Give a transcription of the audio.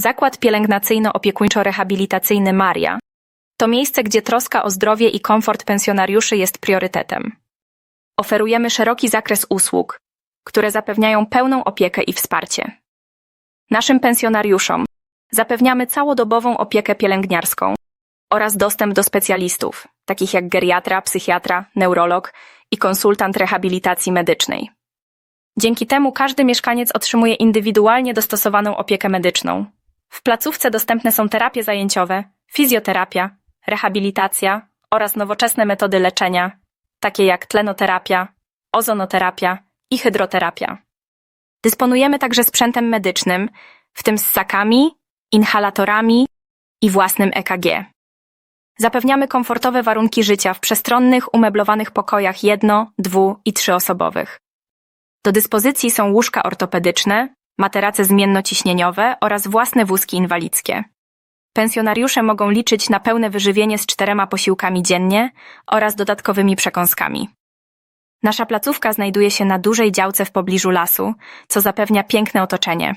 Zakład pielęgnacyjno-opiekuńczo-rehabilitacyjny Maria to miejsce, gdzie troska o zdrowie i komfort pensjonariuszy jest priorytetem. Oferujemy szeroki zakres usług, które zapewniają pełną opiekę i wsparcie. Naszym pensjonariuszom zapewniamy całodobową opiekę pielęgniarską oraz dostęp do specjalistów, takich jak geriatra, psychiatra, neurolog i konsultant rehabilitacji medycznej. Dzięki temu każdy mieszkaniec otrzymuje indywidualnie dostosowaną opiekę medyczną. W placówce dostępne są terapie zajęciowe, fizjoterapia, rehabilitacja oraz nowoczesne metody leczenia, takie jak tlenoterapia, ozonoterapia i hydroterapia. Dysponujemy także sprzętem medycznym, w tym ssakami, inhalatorami i własnym EKG. Zapewniamy komfortowe warunki życia w przestronnych, umeblowanych pokojach jedno-, dwu- i trzyosobowych. Do dyspozycji są łóżka ortopedyczne, materace zmiennociśnieniowe oraz własne wózki inwalidzkie. Pensjonariusze mogą liczyć na pełne wyżywienie z czterema posiłkami dziennie oraz dodatkowymi przekąskami. Nasza placówka znajduje się na dużej działce w pobliżu lasu, co zapewnia piękne otoczenie.